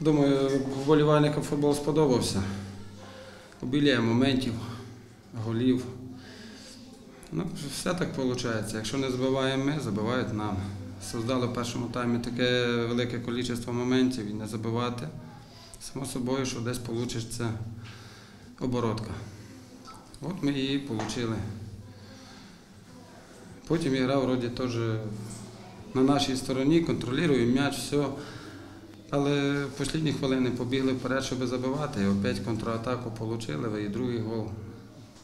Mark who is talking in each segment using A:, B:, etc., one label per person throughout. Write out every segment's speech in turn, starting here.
A: Думаю, вболівальникам футбол сподобався. Обілія моментів, голів. Ну, все так виходить. Якщо не забиваємо ми, забивають нам. Создали в першому таймі таке велике кількість моментів і не забивати. Само собою, що десь вийде оборотка. От ми її отримали. Потім ігра вроді теж на нашій стороні, контролює м'яч, все. Але в останні хвилини побігли вперед, щоб забивати, і опять контратаку отримали, і другий гол.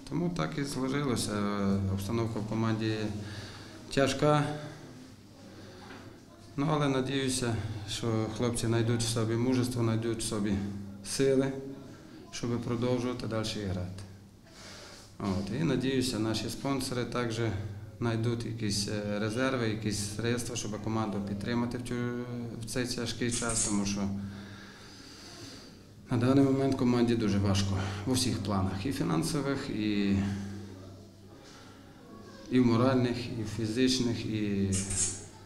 A: Тому так і сложилося. Обстановка в команді тяжка. Ну, але надіюся, що хлопці знайдуть в собі мужество, знайдуть в собі сили, щоб продовжувати далі грати. От. І надіюся, наші спонсори також знайдуть якісь е, резерви, якісь средства, щоб команду підтримати в, цей тяжкий час, тому що на даний момент команді дуже важко в усіх планах, і фінансових, і, і в моральних, і в фізичних, і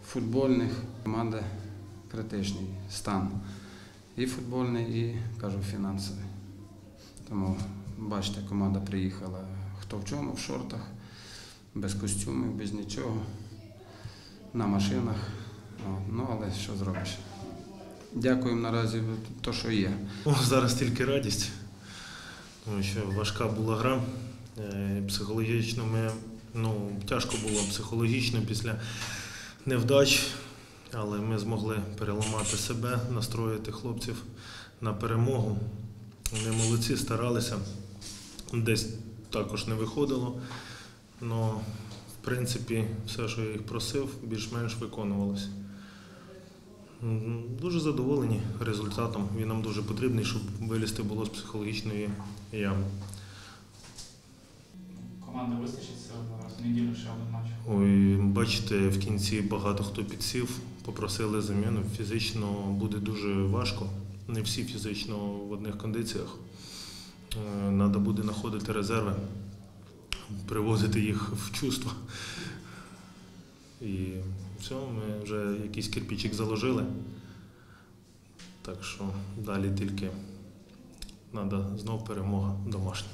A: футбольних. Команда критичний стан. І футбольний, і кажу, фінансовий. Тому бачите, команда приїхала хто в чому, в шортах, без костюмів, без нічого, на машинах. Ну, але що зробиш? Дякуємо наразі то, що є.
B: О, зараз тільки радість, тому що важка була гра. Е, Психологічно ми ну, тяжко було психологічно після невдач, але ми змогли переламати себе, настроїти хлопців на перемогу. Вони молодці, старалися. Десь також не виходило. Але в принципі все, що я їх просив, більш-менш виконувалося. Дуже задоволені результатом. Він нам дуже потрібний, щоб вилізти було з психологічної ями.
C: Команда вистачить сил в неділю ще один матч.
B: Ой, бачите, в кінці багато хто підсів, попросили заміну. Фізично буде дуже важко. Не всі фізично в одних кондиціях. Треба буде знаходити резерви, приводити їх в чувство. І все, ми вже якийсь кирпічик заложили. Так що далі тільки треба знов перемога домашня.